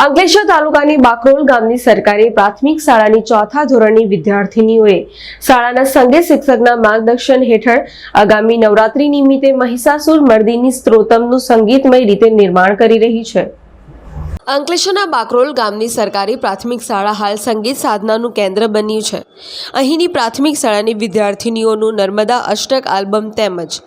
અંકલેશ્વર તાલુકાની બાકરોલ ગામની સરકારી પ્રાથમિક શાળાની ચોથા ધોરણની વિદ્યાર્થીનીઓએ શાળાના સંગીત શિક્ષકના માર્ગદર્શન હેઠળ આગામી નવરાત્રી નિમિત્તે મહિષાસુર મર્દીની સ્ત્રોતમનું સંગીતમય રીતે નિર્માણ કરી રહી છે. અંકલેશ્વરના બાકરોલ ગામની સરકારી પ્રાથમિક શાળા હાલ સંગીત સાધનાનું કેન્દ્ર બન્યું છે. અહીંની પ્રાથમિક શાળાની વિદ્યાર્થીનીઓનું નર્મદા અષ્ટક આલ્બમ તેમજ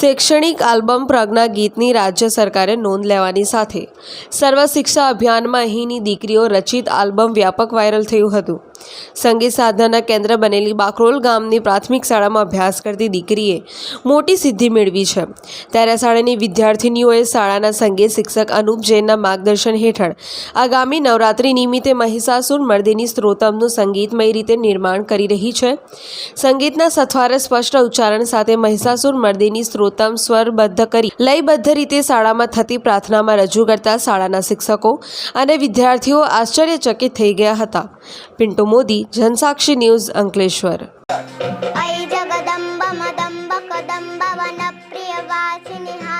શૈક્ષણિક આલ્બમ પ્રજ્ઞા ગીતની રાજ્ય સરકારે નોંધ લેવાની સાથે સર્વ શિક્ષા અભિયાનમાં અહીંની દીકરીઓ રચિત આલ્બમ વ્યાપક વાયરલ થયું હતું. સંગીત સાધનાના કેન્દ્ર બનેલી બાકરોલ ગામની પ્રાથમિક શાળામાં અભ્યાસ કરતી દીકરીએ મોટી સિદ્ધિ મેળવી છે. ત્યારે શાળાની વિદ્યાર્થિનીઓએ શાળાના સંગીત શિક્ષક અનુપ જૈનના માર્ગદર્શન હેઠળ આગામી નવરાત્રી નિમિત્તે મહિષાસુર મર્દિની સ્ત્રોતમનું સંગીતમય રીતે નિર્માણ કરી રહી છે. સંગીતના સથવારે સ્પષ્ટ ઉચ્ચારણ સાથે મહિષાસુર મર્દિની સ્ત્રોતમ સ્વરબદ્ધ કરી લયબદ્ધ રીતે શાળામાં થતી પ્રાર્થનામાં રજૂ કરતા શાળાના શિક્ષકો અને વિદ્યાર્થીઓ આશ્ચર્યચકિત થઈ ગયા હતા. પિન્ટુ મોદી જનસાક્ષી ન્યૂઝ અંકલેશ્વર જગદંબ મદંબ કદંબ વનપ્રિય વાસિની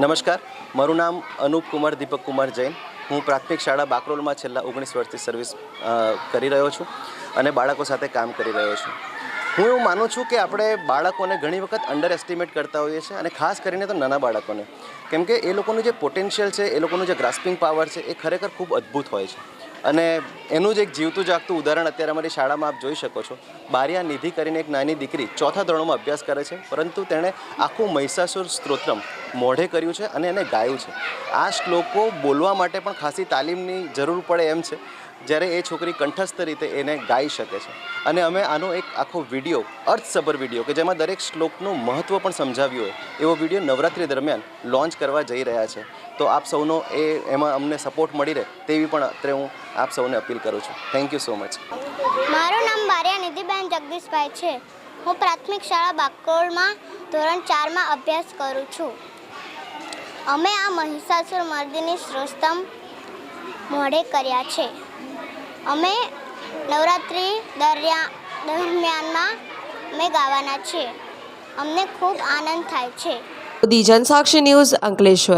નમસ્કાર. મારું નામ અનુપ કુમાર, દીપક કુમાર જૈન. હું પ્રાથમિક શાળા બાકરોલમાં છેલ્લા ઓગણીસ વર્ષથી સર્વિસ કરી રહ્યો છું અને બાળકો સાથે કામ કરી રહ્યો છું. હું એવું માનું છું કે આપણે બાળકોને ઘણી વખત અંડર એસ્ટિમેટ કરતા હોઈએ છીએ અને ખાસ કરીને તો નાના બાળકોને. કેમ કે એ લોકોનું જે પોટેન્શિયલ છે, એ લોકોનું જે ગ્રાસ્પિંગ પાવર છે, એ ખરેખર ખૂબ અદ્ભુત હોય છે. અને એનું જ એક જીવતું જાગતું ઉદાહરણ અત્યારે અમારી શાળામાં આપ જોઈ શકો છો. બારિયા નિધિ કરીને એક નાની દીકરી ચોથા ધોરણમાં અભ્યાસ કરે છે, પરંતુ તેણે આખું મહિષાસુર સ્ત્રોત્રમ મોઢે કર્યું છે અને એને ગાયું છે. આ શ્લોકો બોલવા માટે પણ ખાસી તાલીમની જરૂર પડે એમ છે, જ્યારે એ છોકરી કંઠસ્થ રીતે એને ગાઈ શકે છે. અને અમે આનો એક આખો વીડિયો, અર્થસભર વીડિયો, કે જેમાં દરેક શ્લોકનું મહત્ત્વ પણ સમજાવ્યું હોય, એવો વીડિયો નવરાત્રિ દરમિયાન લોન્ચ કરવા જઈ રહ્યા છે. તો આપ સૌનો એ, એમાં અમને સપોર્ટ મળી રહે તેવી પણ અત્યારે હું આપ સૌને અપીલ કરું છું. થેન્ક યુ સો મચ મારું નામ બારિયા નિધિબેન જગદીશભાઈ છે. હું પ્રાથમિક શાળા બાકોળમાં ધોરણ ચારમાં અભ્યાસ કરું છું. અમે આ મહિષાસુર મર્દિની શ્રોસ્તમ મોઢે કર્યા છે. અમે નવરાત્રિ દરિયા દરમિયાનમાં અમે ગાવાના છીએ. અમને ખૂબ આનંદ થાય છે. મોદી, જનસાક્ષી ન્યૂઝ અંકલેશ્વર.